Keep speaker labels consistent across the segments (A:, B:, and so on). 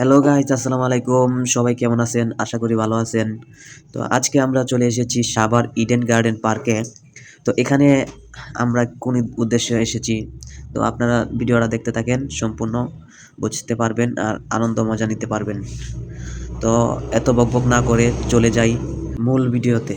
A: Hello guys আসসালামু আলাইকুম। সবাই কেমন আছেন? আশা করি ভালো আছেন। তো আজকে আমরা চলে এসেছি সাভার ইডেন গার্ডেন পার্কে। তো এখানে আমরা কোন উদ্দেশ্যে এসেছি? তো আপনারা ভিডিওটা দেখতে থাকেন, সম্পূর্ণ বুঝতে পারবেন আর আনন্দ মজা নিতে পারবেন। তো এত বকবক না করে চলে যাই মূল ভিডিওতে।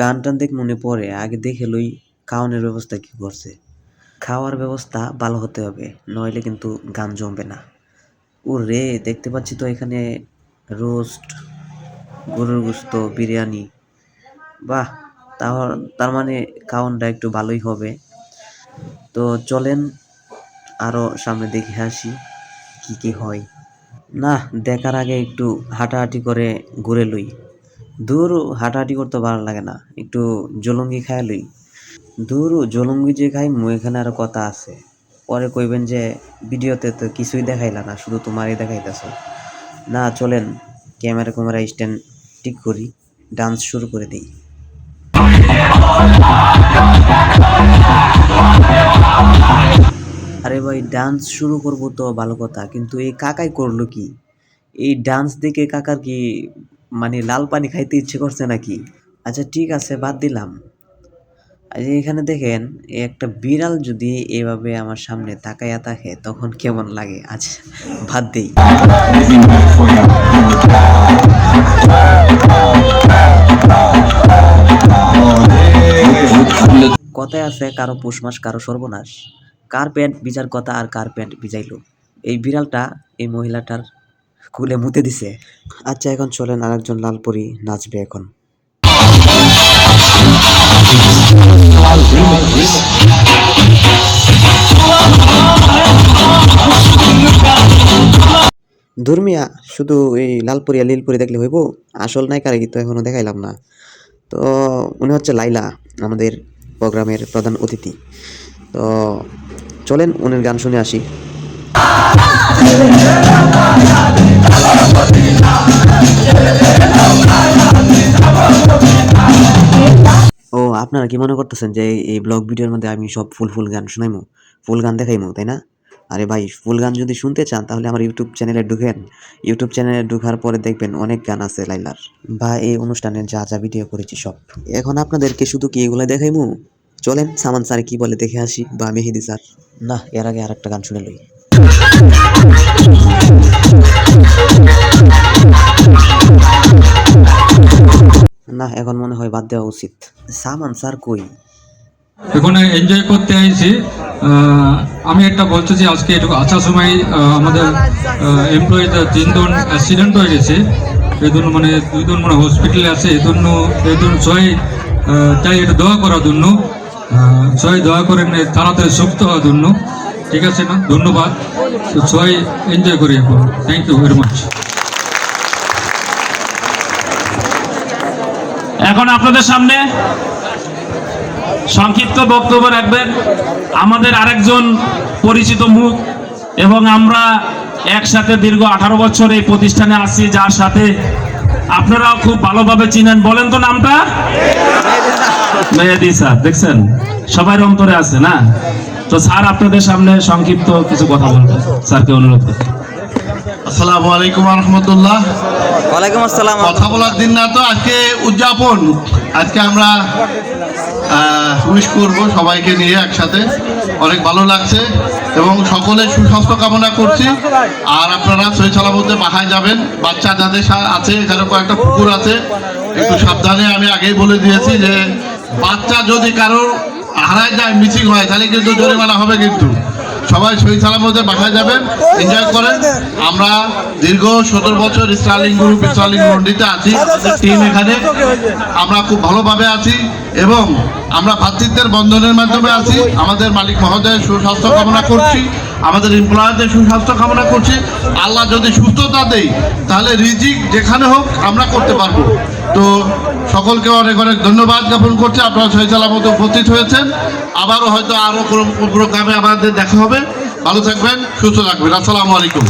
A: গান টান দেখ মনে পড়ে, আগে দেখে লই খাওয়ানোর ব্যবস্থা কি করছে? খাওয়ার ব্যবস্থা ভালো হতে হবে, নইলে কিন্তু গান জমবে না। ও রে দেখতে পাচ্ছি তো এখানে রোস্ট, গরুর গোস্ত, বিরিয়ানি। বাহ তাহলে তার মানে খাওয়ানটা একটু ভালোই হবে। তো চলেন আরও সামনে দেখে আসি কি কি হয়। না, দেখার আগে একটু হাঁটাহাঁটি করে ঘুরে লই। দূর হাঁটাহাঁটি করতে ভালো লাগে না, একটু জলঙ্গি খাই লই। দূর জলঙ্গি যে খাই মু এখানে কথা আছে। পরে কইবেন যে, ভিডিওতে তো কিছুই দেখাইলা না, শুধু তোমারই দেখাইতেছ। না, চলেন, ক্যামেরা ক্যামেরা স্ট্যান্ড ঠিক করি, ডান্স শুরু করে দিই। আরে ভাই, ডান্স শুরু করব তো ভালো কথা, কিন্তু এই কাকাই করল কি? এই ডান্স দেখে কাকার কি মানে লাল পানি খাইতে ইচ্ছে করছে নাকি? আচ্ছা ঠিক আছে, বাদ দিলাম। এখানে দেখেন একটা বিড়াল যদি এভাবে আমার সামনে তাকাইয়া থাকে, তখন কেমন লাগে? আচ্ছা বাদ দিই। কথায় আছে, কারও পৌষ মাস, কারও সর্বনাশ। কার প্যান্ট ভিজার কথা আর কার প্যান্ট ভিজাইলো? এই বিড়ালটা, এই মহিলাটার কুলে মুতে দিছে। আচ্ছা এখন চলেন, আরেকজন লালপুরি নাচবে এখন। ধর্মিয়া শুধু এই লালপুরিয়া লীলপুরি দেখলে হইব? আসল নায়িকার তো এখনও দেখাইলাম না। তো উনি হচ্ছে লাইলা, আমাদের প্রোগ্রামের প্রধান অতিথি। তো চলেন, উনির গান শুনে আসি। ও আপনারা কি মনে করতেছেন যে এই- ব্লগ ভিডিওর মধ্যে আমি সব ফুল ফুল গান শোনাইমু? ফুল গান দেখাইমু তাই না? আরে ভাই ফুল গান যদি শুনতে চান তাহলে আমার ইউটিউব চ্যানেলে ঢুকেন। ইউটিউব চ্যানেলে ঢুকার পরে দেখবেন অনেক গান আছে লাইলার। বা এই অনুষ্ঠানের যা যা ভিডিও করেছি সব। এখন আপনাদেরকে শুধু কি এগুলো দেখাইমু? চলেন সামান স্যার কি বলে দেখে আসি বা মেহেদি স্যার। না এর আগে আর একটা গান শুনে লই। এখন মনে হয় বাদ দেওয়া উচিত। সামান স্যার কই?
B: এখানে এনজয় করতে আইছি। আমি একটা বলতে যে আজকে একটু আসার সময় আমাদের এমপ্লয়িদের তিনজন অ্যাক্সিডেন্ট হয়ে গেছে। এই জন্য মানে দুইজন মানে হসপিটালে আছে, এই জন্য এই জন্য সবাই তাই এটা দোয়া করার জন্য সবাই দোয়া করেন তাড়াতাড়ি সুস্থ হওয়ার জন্য। ঠিক আছে না? ধন্যবাদ। তো সবাই এনজয় করি এখন। থ্যাংক ইউ ভেরি মাচ
C: এখন আপনাদের সামনে সংক্ষিপ্ত বক্তব্য রাখবেন। আমাদের আরেকজন পরিচিত মুখ এবং আমরা একসাথে দীর্ঘ আঠারো বছর এই প্রতিষ্ঠানে আছি, যার সাথে আপনারাও খুব ভালোভাবে চিনেন। বলেন তো নামটা? মেহেদি স্যার, দেখছেন? সবাই অন্তরে আছে না? তো স্যার, আপনাদের সামনে সংক্ষিপ্ত কিছু কথা বলবেন। স্যারকে অনুরোধ করছি।
D: আসসালামু আলাইকুম রহমতুল্লাহ।
A: ওয়ালাইকুম আসসালাম।
D: কথা বলার দিন না তো, আজকে উদযাপন। আজকে আমরা উইশ করব সবাইকে নিয়ে একসাথে। অনেক ভালো লাগছে এবং সকলে সুস্বাস্থ্য কামনা করছি। আর আপনারা সই মধ্যে বাসায় যাবেন। বাচ্চা যাদের আছে, এখানে কয়েকটা পুকুর আছে। একটু সাবধানে আমি আগেই বলে দিয়েছি যে, বাচ্চা যদি কারও হারায় যায় মিসিং হয়, তাহলে কিন্তু জরিমানা হবে কিন্তু। সবাই শহীদ সালার মধ্যে বাসায় যাবেন এনজয় করেন। আমরা দীর্ঘ সতেরো বছর স্টার্লিং গ্রুপ স্টার্লিং মন্ডিতে আছি টিম এখানে। আমরা খুব ভালোভাবে আছি এবং আমরা ভাতৃত্বের বন্ধনের মাধ্যমে আছি। আমাদের মালিক মহোদয়ের সুস্বাস্থ্য কামনা করছি, আমাদের এমপ্লয়ারদের সুস্বাস্থ্য কামনা করছি। আল্লাহ যদি সুস্থতা দেয়, তাহলে রিজিক যেখানে হোক আমরা করতে পারব। তো সকলকে অনেক অনেক ধন্যবাদ জ্ঞাপন করছি। আপনারা সহিচালার মতো উপস্থিত হয়েছেন। আবারও হয়তো আরও কোনো প্রোগ্রামে আমাদের দেখা হবে। ভালো থাকবেন, সুস্থ থাকবেন। আসসালামু আলাইকুম।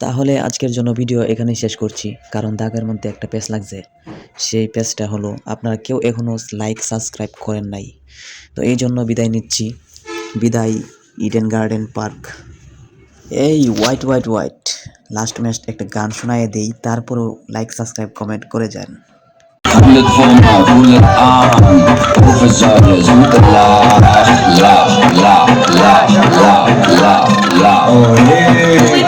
A: তাহলে আজকের জন্য ভিডিও এখানেই শেষ করছি। কারণ দাগের মধ্যে একটা পেজ লাগছে। সেই পেজটা হলো, আপনারা কেউ এখনও লাইক সাবস্ক্রাইব করেন নাই। তো এই জন্য বিদায় নিচ্ছি। বিদায় ইডেন গার্ডেন পার্ক এই white white white last match একটা গান শোনায় দেই তারপরও লাইক সাবস্ক্রাইব কমেন্ট করে যান
E: laugh, laugh.